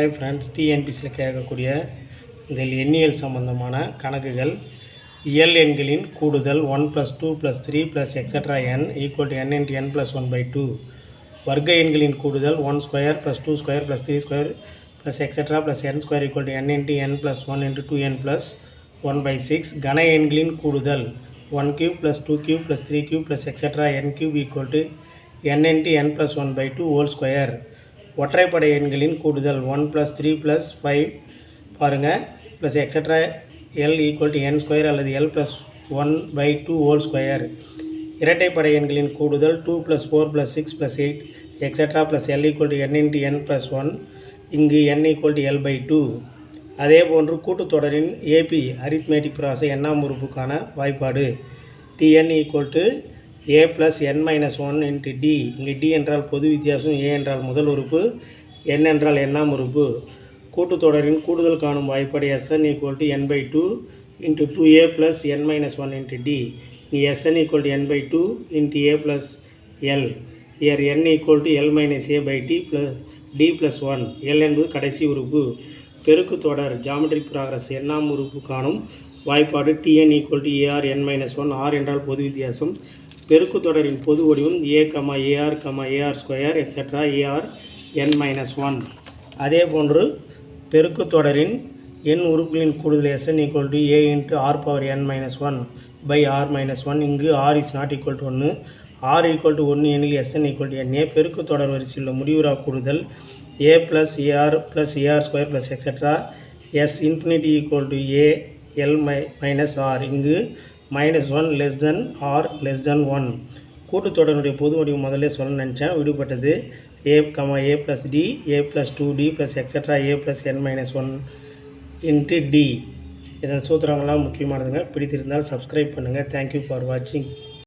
Hi friends டிஎன்பிசியில் கேட்கக்கூடிய இதில் எண்ணியல் சம்பந்தமான கணக்குகள். இயல் எண்களின் கூடுதல் one plus two plus three plus extra N equal to N into N plus one by two வர்க்க எண்களின் கூடுதல் one square plus two square plus three square plus extra plus N square equal to N into N plus one into two N plus one by six கன எண்களின் கூடுதல் one cube plus two cube plus three cube plus extra N cube equal to N into N plus one by two whole square ஒற்றைப்படை எண்களின் கூடுதல் one plus three plus five பாருங்கள் plus extra L equal to N square அல்லது L plus one by two whole square இரட்டைப்படை எண்களின் கூடுதல் two plus four plus six plus eight extra plus L equal to N into N plus one இங்கு N equal to L by two அதே போன்று கூட்டுத்தொடரின் AP arithmetic process எண்ணாம் உறுப்புக்கான வாய்ப்பாடு. TN equal to A plus N minus one into D இங்கே D என்றால் பொது வித்தியாசம் ஏ என்றால் முதல் உறுப்பு என் என்றால் எண்ணாம் உறுப்பு. கூட்டுத்தொடரின் கூடுதல் காணும் வாய்ப்பாடு SN equal to N by two into two A plus N minus one into D இங்கே SN equal to N by two into A plus L here N equal to L minus A by D plus D plus one L என்பது கடைசி உறுப்பு. பெருக்கு தொடர் geometric progress எண்ணாம் உறுப்பு காணும் வாய்ப்பாடு TN equal to AR N minus one R என்றால் பொது வித்தியாசம். பெருக்கு தொடரின் பொது வடிவம் A comma AR comma AR square extra AR N minus one அதே போன்று பெருக்கு தொடரின் எண் உறுப்புகளின் கூடுதல் SN equal to A into R power N minus one by R minus one இங்கு R is not equal to ஒன்று ஆர் ஈக்குவல் டு ஒன்று எனில் SN equal to N A பெருக்கு தொடர் வரிசையில் உள்ள முடிவுறா கூடுதல் A plus AR plus AR square plus extra S infinity equal to A L my minus R இங்கு minus one less than R less than one கூட்டுத்தொடருடைய பொது வடிவம் முதல்ல சொல்ல நினச்சேன். விடுபட்டது A comma A plus D A plus two D plus extra A plus N minus one into D இதன் சூத்திரங்கள்லாம் முக்கியமானதுங்க. பிடித்திருந்தால் subscribe பண்ணுங்கள் தேங்க்யூ ஃபார் வாட்சிங்